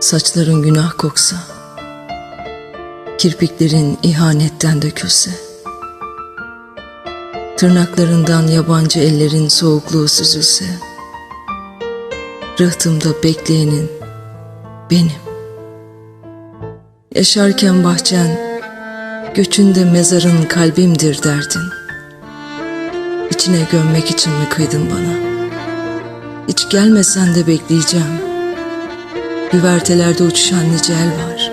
Saçların günah koksa, kirpiklerin ihanetten dökülse, tırnaklarından yabancı ellerin soğukluğu süzülse, rıhtımda bekleyenin benim. Yaşarken bahçen, göçünde mezarın kalbimdir derdin. İçine gömmek için mi kıydın bana? Hiç gelmesen de bekleyeceğim. Güvertelerde uçuşan nice var.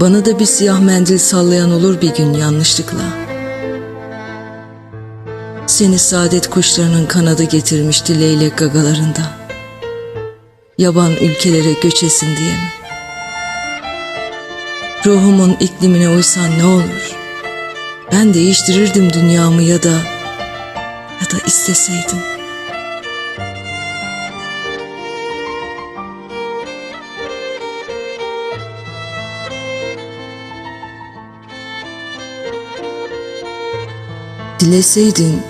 Bana da bir siyah mendil sallayan olur bir gün yanlışlıkla. Seni saadet kuşlarının kanadı getirmişti leylek gagalarında. Yaban ülkelere göçesin diye mi? Ruhumun iklimine uysan ne olur? Ben değiştirirdim dünyamı ya da ya da isteseydim. Dileseydin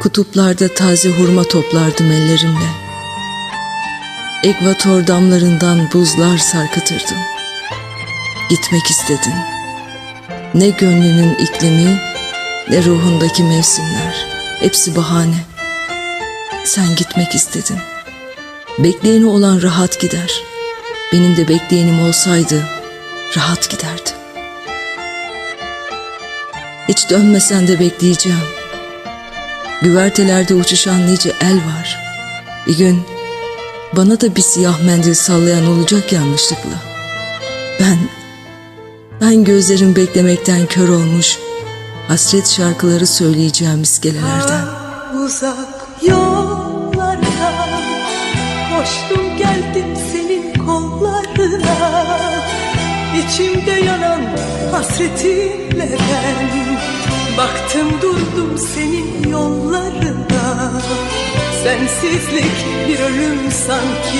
kutuplarda taze hurma toplardım ellerimle. Ekvator damlarından buzlar sarkıtırdım. Gitmek istedin. Ne gönlünün iklimi ne ruhundaki mevsimler. Hepsi bahane. Sen gitmek istedin. Bekleyeni olan rahat gider. Benim de bekleyenim olsaydı rahat giderdim. Hiç dönmesen de bekleyeceğim. Güvertelerde uçuşan nice el var. Bir gün bana da bir siyah mendil sallayan olacak yanlışlıkla. Ben, ben gözlerim beklemekten kör olmuş, hasret şarkıları söyleyeceğim iskelelerden. Uzak yollarda Koştum geldim senin kollarına İçimde yanan hasretinle ben Baktım durdum senin yollarına Sensizlik bir ölüm sanki